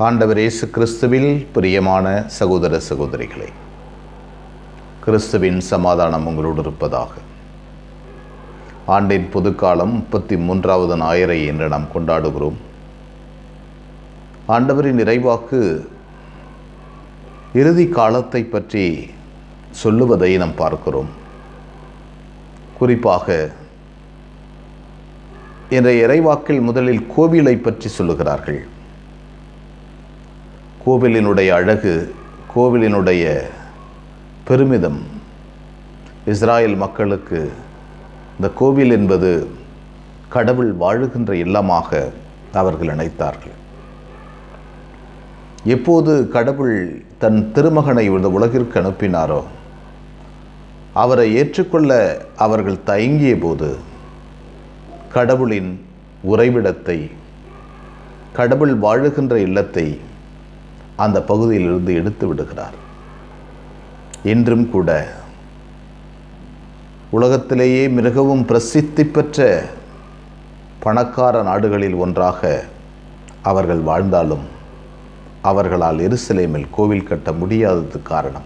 ஆண்டவர் இயேசு கிறிஸ்துவில் பிரியமான சகோதர சகோதரிகளே கிறிஸ்துவின் சமாதானம் உங்களோடு இருப்பதாக. ஆண்டின் பொதுக்காலம் முப்பத்தி மூன்றாவது ஞாயிறை என்று நாம் கொண்டாடுகிறோம். ஆண்டவரின் நிறைவாக்கு இறுதி காலத்தை பற்றி சொல்லுவதை நாம் பார்க்கிறோம். குறிப்பாக இன்றைய இறைவாக்கில் முதலில் கோவிலை பற்றி சொல்லுகிறார்கள். கோவிலினுடைய அழகு கோவிலினுடைய பெருமிதம். இஸ்ராயல் மக்களுக்கு இந்த கோவில் என்பது கடவுள் வாழுகின்ற இல்லமாக அவர்கள் நினைத்தார்கள். எப்போது கடவுள் தன் திருமகனை இந்த உலகிற்கு அனுப்பினாரோ அவரை ஏற்றுக்கொள்ள அவர்கள் தயங்கிய போது கடவுளின் உறைவிடத்தை கடவுள் வாழுகின்ற இல்லத்தை அந்த பகுதியிலிருந்து எடுத்து விடுகிறார். இன்றும் கூட உலகத்திலேயே மிகவும் பிரசித்தி பெற்ற பணக்கார நாடுகளில் ஒன்றாக அவர்கள் வாழ்ந்தாலும் அவர்களால் எருசலேமில் கோவில் கட்ட முடியாதது காரணம்.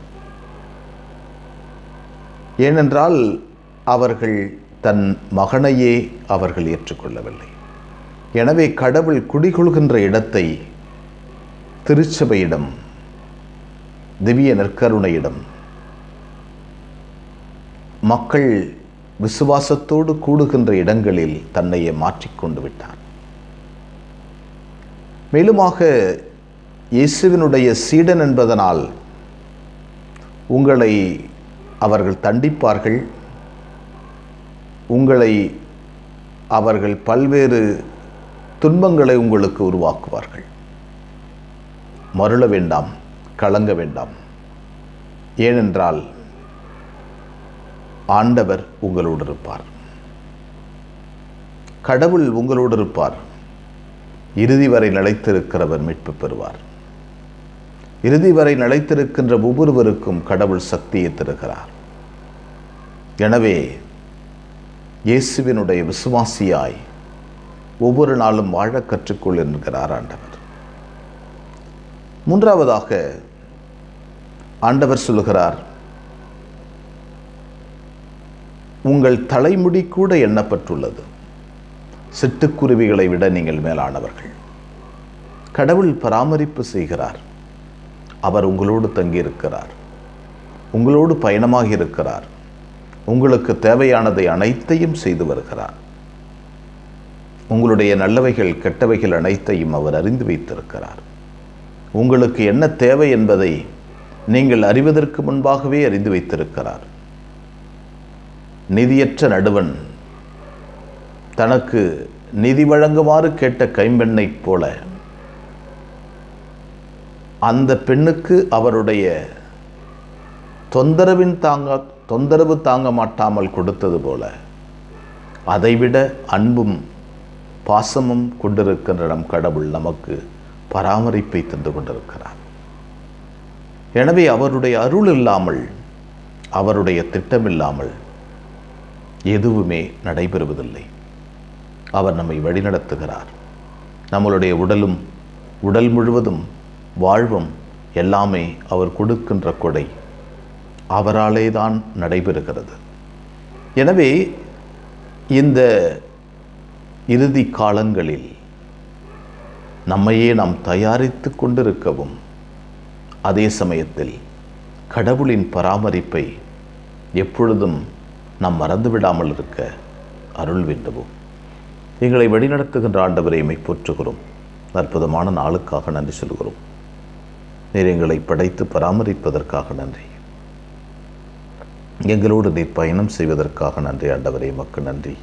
ஏனென்றால் அவர்கள் தன் மகனையே அவர்கள் ஏற்றுக்கொள்ளவில்லை. எனவே கடவுள் குடிகொள்கின்ற இடத்தை திருச்சபையிடம் திவ்ய நற்கருணையிடம். மக்கள் விசுவாசத்தோடு கூடுகின்ற இடங்களில் தன்னையே மாற்றிக்கொண்டு விட்டார் மேலுமாக இயேசுவினுடைய சீடன் என்பதனால் உங்களை அவர்கள் தண்டிப்பார்கள். உங்களை அவர்கள் பல்வேறு துன்பங்களை உங்களுக்கு உருவாக்குவார்கள். மருள வேண்டாம் கலங்க வேண்டாம். ஏனென்றால் ஆண்டவர் உங்களோடு இருப்பார். கடவுள் உங்களோடு இருப்பார். இறுதி வரை நிலைத்திருக்கிறவர் மீட்பு பெறுவார். இறுதி வரை நிலைத்திருக்கின்ற ஒவ்வொருவருக்கும் கடவுள் சக்தியை தருகிறார். எனவே இயேசுவினுடைய விசுவாசியாய் ஒவ்வொரு நாளும் வாழ கற்றுக்கொள் என்கிறார் ஆண்டவர். மூன்றாவதாக ஆண்டவர் சொல்லுகிறார் உங்கள் தலைமுடி கூட எண்ணப்பட்டுள்ளது. சிட்டுக்குருவிகளை விட நீங்கள் மேலானவர்கள். கடவுள் பராமரிப்பு செய்கிறார். அவர் உங்களோடு தங்கியிருக்கிறார். உங்களோடு பயணமாக இருக்கிறார். உங்களுக்கு தேவையானதை அனைத்தையும் செய்து வருகிறார். உங்களுடைய நல்லவைகள் கெட்டவைகள் அனைத்தையும் அவர் அறிந்து வைத்திருக்கிறார். உங்களுக்கு என்ன தேவை என்பதை நீங்கள் அறிவதற்கு முன்பாகவே அறிந்து வைத்திருக்கிறார். நிதியற்ற நடுவன் தனக்கு நிதி வழங்குமாறு கேட்ட கைம்பெண்ணைப் போல அந்த பெண்ணுக்கு அவருடைய தொந்தரவின் தாங்க தொந்தரவு தாங்க மாட்டாமல் கொடுத்தது போல அதைவிட அன்பும் பாசமும் கொண்டிருக்கின்ற நம் கடவுள் நமக்கு. பராமரிப்பை தந்து கொண்டிருக்கிறார். எனவே அவருடைய அருள் இல்லாமல் அவருடைய திட்டம் இல்லாமல் எதுவுமே நடைபெறுவதில்லை. அவர் நம்மை வழிநடத்துகிறார். நம்மளுடைய உடலும் உடல் முழுவதும் வாழ்வும் எல்லாமே அவர் கொடுக்கின்ற கொடை அவராலே தான் நடைபெறுகிறது. எனவே இந்த இறுதி காலங்களில் நம்மையே நாம் தயாரித்து கொண்டிருக்கவும் அதே சமயத்தில் கடவுளின் பராமரிப்பை எப்பொழுதும் நாம் மறந்துவிடாமல் இருக்க அருள் வேண்டுவோம். எங்களை வழிநடத்துகின்ற ஆண்டவரை எம்மை போற்றுகிறோம். அற்புதமான நாளுக்காக நன்றி சொல்கிறோம். நீர் எங்களை படைத்து பராமரிப்பதற்காக நன்றி. எங்களோடு நீர் பயணம் செய்வதற்காக நன்றி ஆண்டவரே மக்கு நன்றி.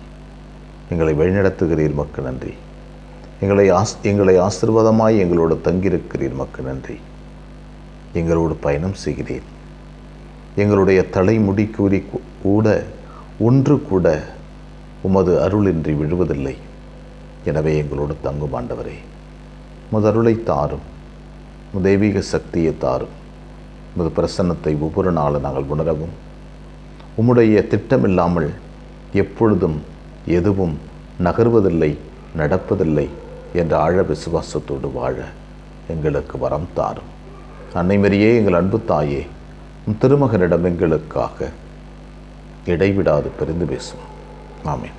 எங்களை வழிநடத்துகிறீர் மக்கு நன்றி. எங்களை ஆஸ் எங்களை ஆசிர்வாதமாய் எங்களோடு தங்கியிருக்கிறீர். மக்கு நன்றி. எங்களோடு பயணம் செய்கிறீர். எங்களுடைய தலைமுடி கூறி கூட ஒன்று கூட உமது அருளின்றி விழுவதில்லை. எனவே எங்களோடு தங்கும் ஆண்டவரே உமது அருளை தாரும் தெய்வீக சக்தியை தாரும். உமது பிரசன்னத்தை ஒவ்வொரு நாளும் நாங்கள் உணரவும். உம்முடைய திட்டமில்லாமல் எப்பொழுதும் எதுவும் நகர்வதில்லை நடப்பதில்லை. என்ற ஆழ விசுவாசத்தோடு வாழ எங்களுக்கு வரம் தாரும். அன்னைமரியே எங்கள் அன்பு தாயே திருமகனிடம் எங்களுக்காக இடைவிடாது பிரிந்து பேசும் ஆமென்.